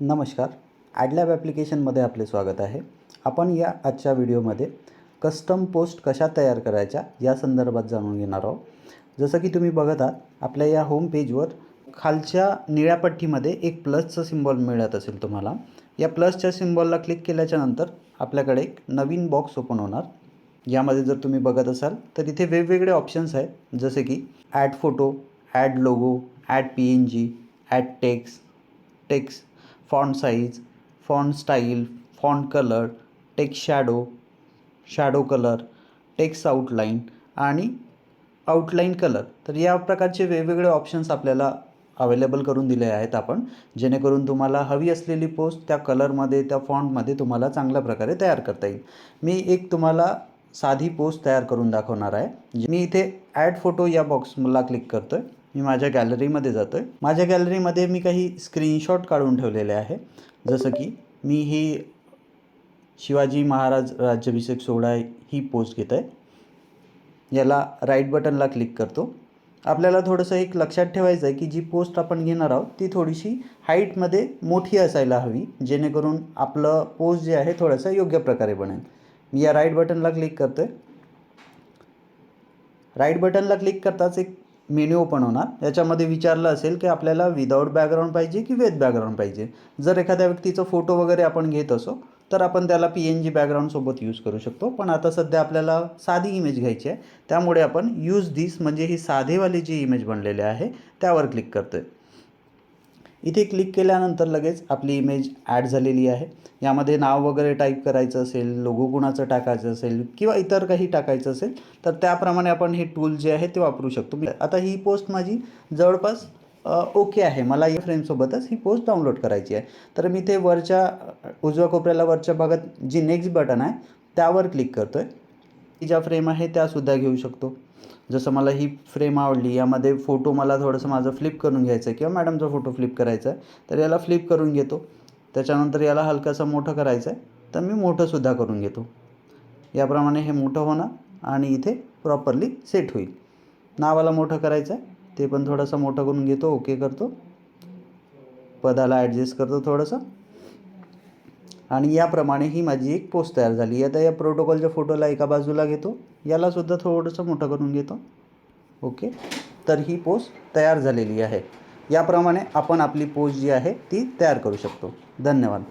नमस्कार. ॲडलॅब ॲप्लिकेशनमध्ये आपले स्वागत आहे. आपण या आजच्या व्हिडिओमध्ये कस्टम पोस्ट कशा तयार करायच्या या संदर्भात जाणून घेणार आहोत. जसं की तुम्ही बघत आहात आपल्या या होम पेजवर खालच्या निळ्या पट्टीमध्ये एक प्लसचं सिम्बॉल मिळत असेल तुम्हाला. या प्लसच्या सिम्बॉलला क्लिक केल्याच्यानंतर आपल्याकडे एक नवीन बॉक्स ओपन होणार. यामध्ये जर तुम्ही बघत असाल तर इथे वेगवेगळे ऑप्शन्स आहेत. जसे की add photo add logo add P N G add text text font size font style font colour text shadow shadow colour text outline आणि आउटलाईन कलर तर या प्रकारचे वेगवेगळे ऑप्शन्स आपल्याला अवेलेबल करून दिले आहेत आपण जेणेकरून तुम्हाला हवी असलेली पोस्ट त्या कलरमध्ये त्या फॉन्टमध्ये तुम्हाला चांगल्या प्रकारे तयार करता येईल. मी एक तुम्हाला साधी पोस्ट तयार करून दाखवणार आहे. जे- मी इथे ॲड फोटो या बॉक्सला क्लिक करतो आहे मी माझ्या गॅलरीमध्ये जातो आहे माझ्या गॅलरीमध्ये मी काही स्क्रीनशॉट काढून ठेवलेले आहे. जसं की मी ही शिवाजी महाराज राज्याभिषेक सोहळा ही पोस्ट घेत आहे याला राईट बटनला क्लिक करतो. आपल्याला थोडंसं एक लक्षात ठेवायचं आहे की जी पोस्ट आपण घेणार आहोत ती थोडीशी हाईटमध्ये मोठी असायला हवी जेणेकरून आपलं पोस्ट जे आहे थोडंसं योग्य प्रकारे बनेल. मी या राईट बटनला क्लिक करतो आहे राईट बटनला क्लिक करताच एक मेन्यू ओपन होणार. याच्यामध्ये विचारलं असेल की आपल्याला विदाऊट बॅकग्राऊंड पाहिजे की विथ बॅकग्राऊंड पाहिजे? जर एखाद्या व्यक्तीचं फोटो वगैरे आपण घेत असो तर आपण त्याला पी एन जी बॅकग्राऊंडसोबत यूज करू शकतो. पण आता सध्या आपल्याला साधी इमेज घ्यायची आहे. त्यामुळे आपण यूज दिस म्हणजे ही साधेवाली जी इमेज बनलेली आहे त्यावर क्लिक करतो आहे इथे क्लिक केल्यानंतर लगेच आपली इमेज ॲड झालेली आहे. यामध्ये नाव वगैरे टाईप करायचं असेल लोगो कुणाचं टाकायचं असेल किंवा इतर काही टाकायचं असेल तर त्याप्रमाणे आपण हे टूल जे आहे ते वापरू शकतो. मी- आता ही पोस्ट माझी जवळपास ओके आहे. मला या फ्रेमसोबतच ही पोस्ट डाउनलोड करायची आहे. तर मी ते वरच्या उजव्या कोपऱ्याला वरच्या भागात जी नेक्स्ट बटन आहे त्यावर क्लिक करतो आहे ती ज्या फ्रेम आहे त्यासुद्धा घेऊ शकतो. जसं मला ही फ्रेम आवडली यामध्ये फोटो मला थोडंसं माझं फ्लिप करून घ्यायचं आहे किंवा मॅडमचा फोटो फ्लिप करायचा आहे तर याला फ्लिप करून घेतो. त्याच्यानंतर याला हलकासा मोठं करायचं आहे तर मी मोठंसुद्धा करून घेतो. याप्रमाणे हे मोठं होणार आणि इथे प्रॉपरली सेट होईल. नावाला मोठं करायचं आहे ते पण थोडंसं मोठं करून घेतो ओके करतो. पदाला ॲडजस्ट करतो थोडंसं. आणि याप्रमाणे ही माझी एक पोस्ट तयार झाली. आता या प्रोटोकॉलच्या फोटोला एका बाजूला घेतो. यालासुद्धा थोडंसं मोठं करून घेतो. ओके? तर ही पोस्ट तयार झालेली आहे. याप्रमाणे आपण आपली पोस्ट जी आहे ती तयार करू शकतो. धन्यवाद.